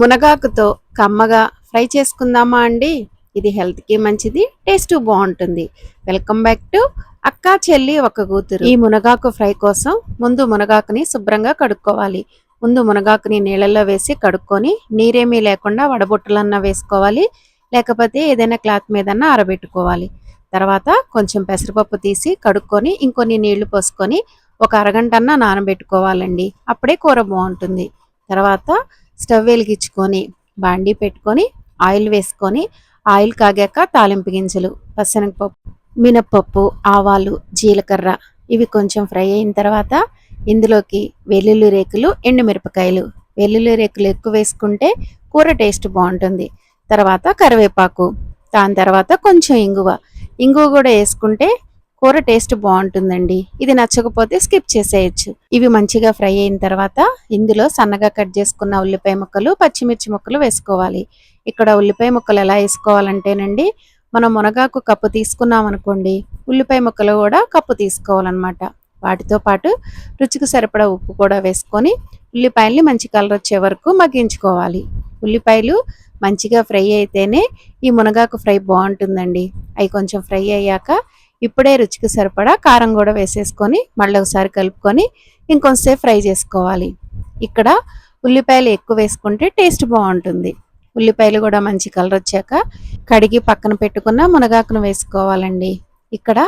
మునగాకుతో కమ్మగా ఫ్రై చేసుకుందామా అండి? ఇది హెల్త్కి మంచిది టేస్ట్ బాగుంటుంది. వెల్కమ్ బ్యాక్ టు అక్క చెల్లి ఒక కూతురు. ఈ మునగాకు ఫ్రై కోసం ముందు మునగాకుని శుభ్రంగా కడుక్కోవాలి. ముందు మునగాకుని నీళ్ళల్లో వేసి కడుక్కొని నీరేమీ లేకుండా వడబొట్టులన్నా వేసుకోవాలి. లేకపోతే ఏదైనా క్లాత్ మీదన్నా ఆరబెట్టుకోవాలి. తర్వాత కొంచెం పెసరపప్పు తీసి కడుక్కొని ఇంకొన్ని నీళ్ళు పోసుకొని ఒక అరగంటన్నా నానబెట్టుకోవాలండి. అప్పుడే కూర బాగుంటుంది. తర్వాత స్టవ్ వెలిగించుకొని బాండీ పెట్టుకొని ఆయిల్ వేసుకొని ఆయిల్ కాగాక తాలింపు గింజలు పచ్చనగపప్పు మినప్పప్పు ఆవాలు జీలకర్ర ఇవి కొంచెం ఫ్రై అయిన తర్వాత ఇందులోకి వెల్లుల్లి రేకులు ఎండుమిరపకాయలు. వెల్లుల్లి రేకులు ఎక్కువ వేసుకుంటే కూర టేస్ట్ బాగుంటుంది. తర్వాత కరివేపాకు దాని తర్వాత కొంచెం ఇంగువ. ఇంగువ కూడా వేసుకుంటే కూర టేస్ట్ బాగుంటుందండి. ఇది నచ్చకపోతే స్కిప్ చేసేయచ్చు. ఇవి మంచిగా ఫ్రై అయిన తర్వాత ఇందులో సన్నగా కట్ చేసుకున్న ఉల్లిపాయ ముక్కలు పచ్చిమిర్చి ముక్కలు వేసుకోవాలి. ఇక్కడ ఉల్లిపాయ ముక్కలు ఎలా వేసుకోవాలంటేనండి మనం మునగాకు కప్పు తీసుకున్నాం అనుకోండి ఉల్లిపాయ ముక్కలు కూడా కప్పు తీసుకోవాలన్నమాట. వాటితో పాటు రుచికి సరిపడా ఉప్పు కూడా వేసుకొని ఉల్లిపాయల్ని మంచి కలర్ వచ్చే వరకు మగ్గించుకోవాలి. ఉల్లిపాయలు మంచిగా ఫ్రై అయితేనే ఈ మునగాకు ఫ్రై బాగుంటుందండి. అవి కొంచెం ఫ్రై అయ్యాక ఇప్పుడే రుచికి సరిపడా కారం కూడా వేసేసుకొని మళ్ళీ ఒకసారి కలుపుకొని ఇంకొంతసేపు ఫ్రై చేసుకోవాలి. ఇక్కడ ఉల్లిపాయలు ఎక్కువ వేసుకుంటే టేస్ట్ బాగుంటుంది. ఉల్లిపాయలు కూడా మంచి కలర్ వచ్చాక కడిగి పక్కన పెట్టుకున్న మునగాకును వేసుకోవాలండి. ఇక్కడ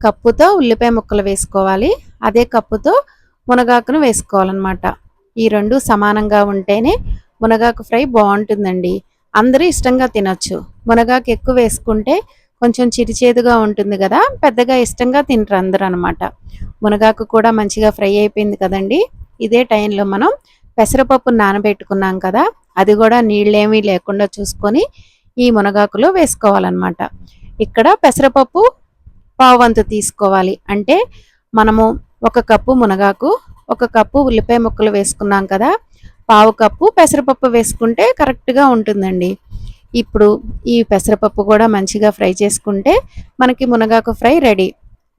కప్పుతో ఉల్లిపాయ ముక్కలు వేసుకోవాలి. అదే కప్పుతో మునగాకును వేసుకోవాలన్నమాట. ఈ రెండు సమానంగా ఉంటేనే మునగాకు ఫ్రై బాగుంటుందండి. అందరూ ఇష్టంగా తినొచ్చు. మునగాకు ఎక్కువ వేసుకుంటే కొంచెం చిరిచేదుగా ఉంటుంది కదా పెద్దగా ఇష్టంగా తింటారు అందరూ అనమాట మునగాకు కూడా మంచిగా ఫ్రై అయిపోయింది కదండి. ఇదే టైంలో మనం పెసరపప్పు నానబెట్టుకున్నాం కదా అది కూడా నీళ్ళేమీ లేకుండా చూసుకొని ఈ మునగాకులో వేసుకోవాలన్నమాట. ఇక్కడ పెసరపప్పు పావువంతు తీసుకోవాలి. అంటే మనము ఒక కప్పు మునగాకు ఒక కప్పు ఉల్లిపాయ ముక్కలు వేసుకున్నాం కదా పావు కప్పు పెసరపప్పు వేసుకుంటే కరెక్ట్గా ఉంటుందండి. ఇప్పుడు ఈ పెసరపప్పు కూడా మంచిగా ఫ్రై చేసుకుంటే మనకి మునగాకు ఫ్రై రెడీ.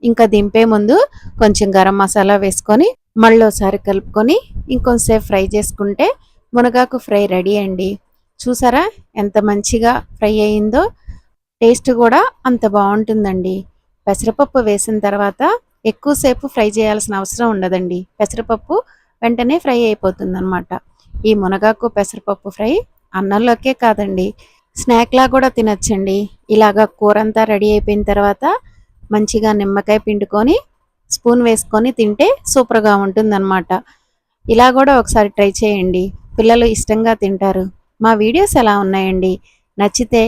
ఇంకా దింపే ముందు కొంచెం గరం మసాలా వేసుకొని మళ్ళీసారి కలుపుకొని ఇంకొంచెంసేపు ఫ్రై చేసుకుంటే మునగాకు ఫ్రై రెడీ అండి. చూసారా ఎంత మంచిగా ఫ్రై అయిందో? టేస్ట్ కూడా అంత బాగుంటుందండి. పెసరపప్పు వేసిన తర్వాత ఎక్కువసేపు ఫ్రై చేయాల్సిన అవసరం ఉండదండి. పెసరపప్పు వెంటనే ఫ్రై అయిపోతుంది ఈ మునగాకు పెసరపప్పు ఫ్రై అన్నంలోకే కాదండి. స్నాక్లా కూడా తినచ్చండి. ఇలాగ కూర అంతా రెడీ అయిపోయిన తర్వాత మంచిగా నిమ్మకాయ పిండుకొని స్పూన్ వేసుకొని తింటే సూపర్గా ఉంటుందన్నమాట. ఇలా కూడా ఒకసారి ట్రై చేయండి. పిల్లలు ఇష్టంగా తింటారు. మా వీడియోస్ ఎలా ఉన్నాయండి? నచ్చితే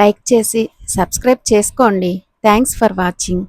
లైక్ చేసి సబ్స్క్రైబ్ చేసుకోండి. Thanks for watching.